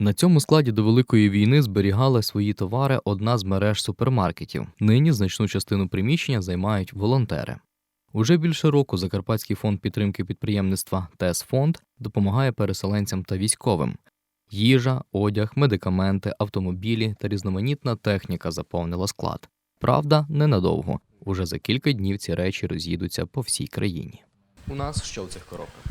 На цьому складі до Великої війни зберігала свої товари одна з мереж супермаркетів. Нині значну частину приміщення займають волонтери. Уже більше року Закарпатський фонд підтримки підприємництва ТЕС-фонд допомагає переселенцям та військовим. Їжа, одяг, медикаменти, автомобілі та різноманітна техніка заповнила склад. Правда, ненадовго. Уже за кілька днів ці речі роз'їдуться по всій країні. У нас що в цих коробках?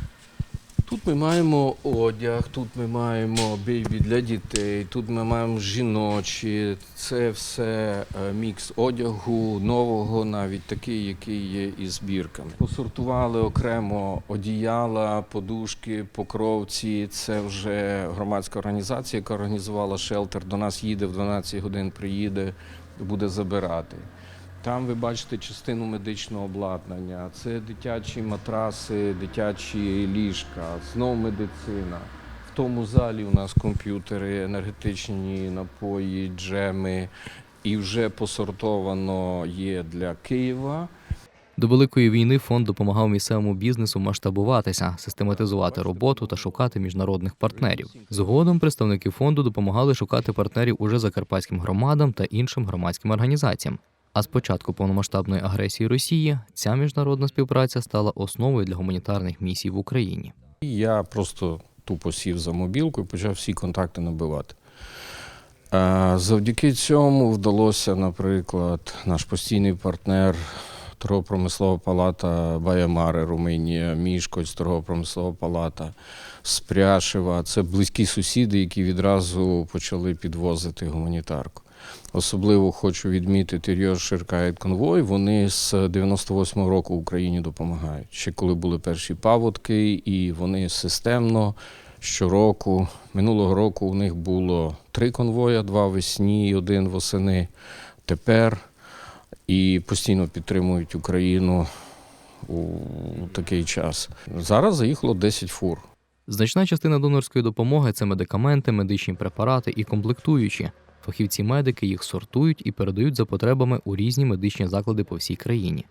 Тут ми маємо одяг, тут ми маємо бейбі для дітей, тут ми маємо жіночі. Це все е, мікс одягу, нового, навіть такий, який є із збірками. Посортували окремо одіяла, подушки, покровці. Це вже громадська організація, яка організувала шелтер. До нас їде в 12 годин, приїде, буде забирати. Там ви бачите частину медичного обладнання. Це дитячі матраси, дитячі ліжка, знову медицина. В тому залі у нас комп'ютери, енергетичні напої, джеми. І вже посортовано є для Києва. До Великої війни фонд допомагав місцевому бізнесу масштабуватися, систематизувати роботу та шукати міжнародних партнерів. Згодом представники фонду допомагали шукати партнерів уже закарпатським громадам та іншим громадським організаціям. А з початку повномасштабної агресії Росії ця міжнародна співпраця стала основою для гуманітарних місій в Україні. Я просто тупо сів за мобілку і почав всі контакти набивати. Завдяки цьому вдалося, наприклад, наш постійний партнер торгово-промислова палата Баямари, Румунія, Мішкоць, торгово-промислова палата Спряшева. Це близькі сусіди, які відразу почали підвозити гуманітарку. Особливо хочу відмітити Ріо Ширкайт конвой. Вони з 98-го року Україні допомагають. Ще коли були перші паводки, і вони системно щороку. Минулого року у них було три конвоя: два весні і один восени. Тепер і постійно підтримують Україну у такий час. Зараз заїхало 10 фур. Значна частина донорської допомоги це медикаменти, медичні препарати і комплектуючі. Фахівці-медики їх сортують і передають за потребами у різні медичні заклади по всій країні.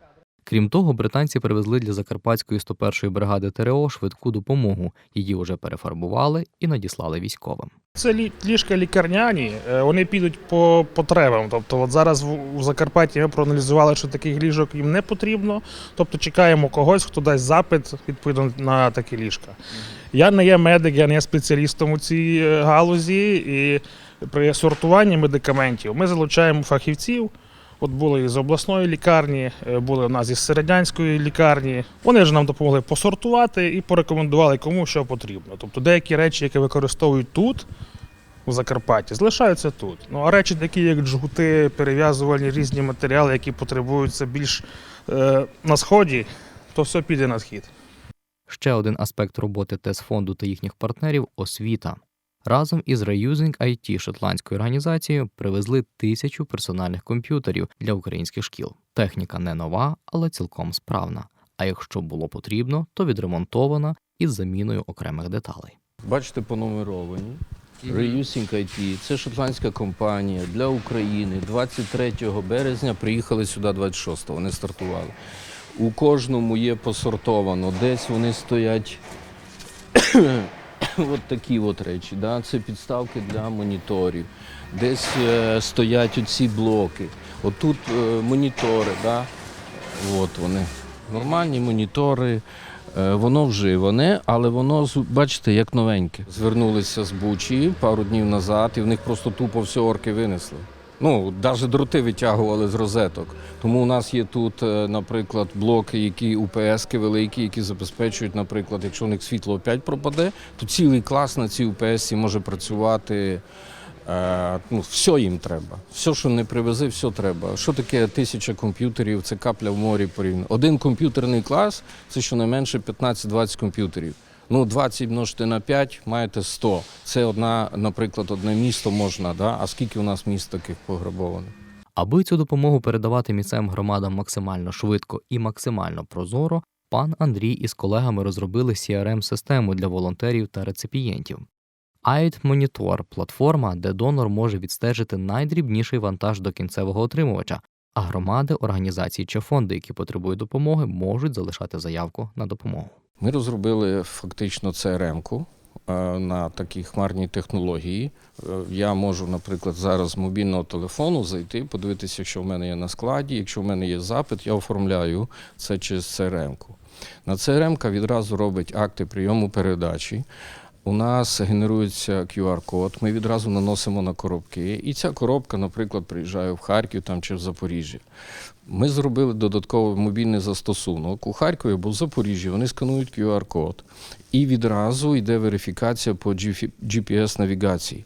Крім того, британці привезли для Закарпатської 101-ї бригади ТРО швидку допомогу. Її вже перефарбували і надіслали військовим. Це ліжка лікарняні, е, вони підуть по потребам. Тобто, от зараз в Закарпатті ми проаналізували, що таких ліжок їм не потрібно. Тобто чекаємо когось, хто дасть запит відповідно на такі ліжка. Я не є медик, я не є спеціалістом у цій е, галузі, і при сортуванні медикаментів ми залучаємо фахівців. От були із обласної лікарні, е, були в нас із середнянської лікарні. Вони ж нам допомогли посортувати і порекомендували, кому що потрібно. Тобто деякі речі, які використовують тут, у Закарпатті, залишаються тут. Ну а речі, такі як джгути, перев'язувальні різні матеріали, які потребуються більш е, на сході, то все піде на схід. Ще один аспект роботи ТЕС-фонду та їхніх партнерів освіта. Разом із Reusing IT шотландською організацією привезли тисячу персональних комп'ютерів для українських шкіл. Техніка не нова, але цілком справна. А якщо було потрібно, то відремонтована із заміною окремих деталей. Бачите, понумеровані. Reusing IT – це шотландська компанія для України. 23 березня приїхали сюди 26-го, вони стартували. У кожному є посортовано. Десь вони стоять от такі от речі. Да? Це підставки для моніторів. Десь е, стоять оці блоки. Отут е, монітори, да? от вони. Нормальні монітори. Е, Воно вживане, але воно, бачите, як новеньке. Звернулися з Бучі пару днів назад, і в них просто тупо все орки винесли. Ну, навіть дроти витягували з розеток. Тому у нас є тут, е, наприклад, блоки, які УПСки великі, які забезпечують, наприклад, якщо у них світло опять пропаде, то цілий клас на цій УПС може працювати. Е, ну, все їм треба. Все, що не привези, все треба. Що таке тисяча комп'ютерів? Це капля в морі порівняно. Один комп'ютерний клас це щонайменше 15-20 комп'ютерів. Ну, 20 множити на 5, маєте 100. Це одна, наприклад, одне місто можна, да? а скільки у нас міст таких пограбованих? Аби цю допомогу передавати місцевим громадам максимально швидко і максимально прозоро, пан Андрій із колегами розробили CRM-систему для волонтерів та реципієнтів. AID Monitor – платформа, де донор може відстежити найдрібніший вантаж до кінцевого отримувача, а громади, організації чи фонди, які потребують допомоги, можуть залишати заявку на допомогу. Ми розробили фактично CRM-ку. е, на такі хмарні технології. Е, Я можу, наприклад, зараз з мобільного телефону зайти, подивитися, що в мене є на складі. Якщо в мене є запит, я оформляю це через CRM-ку. На CRM-ка відразу робить акти прийому передачі. У нас генерується QR-код, ми відразу наносимо на коробки, і ця коробка, наприклад, приїжджає в Харків там, чи в Запоріжжя. Ми зробили додатковий мобільний застосунок у Харкові або в Запоріжжі. Вони сканують QR-код, і відразу йде верифікація по GPS-навігації.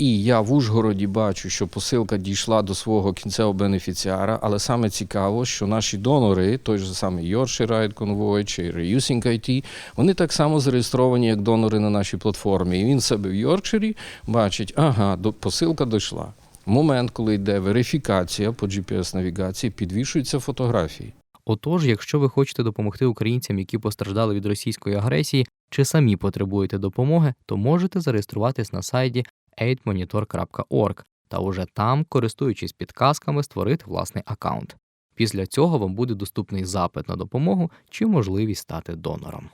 І я в Ужгороді бачу, що посилка дійшла до свого кінцевого бенефіціара, але саме цікаво, що наші донори, той же самий Yorkshire Ride Convoy чи Reusing IT, вони так само зареєстровані як донори на нашій платформі. І він себе в Йоркширі бачить, ага, посилка дійшла. Момент, коли йде верифікація по GPS-навігації, підвішуються фотографії. Отож, якщо ви хочете допомогти українцям, які постраждали від російської агресії, чи самі потребуєте допомоги, то можете зареєструватись на сайті aidmonitor.org та уже там, користуючись підказками, створити власний аккаунт. Після цього вам буде доступний запит на допомогу чи можливість стати донором.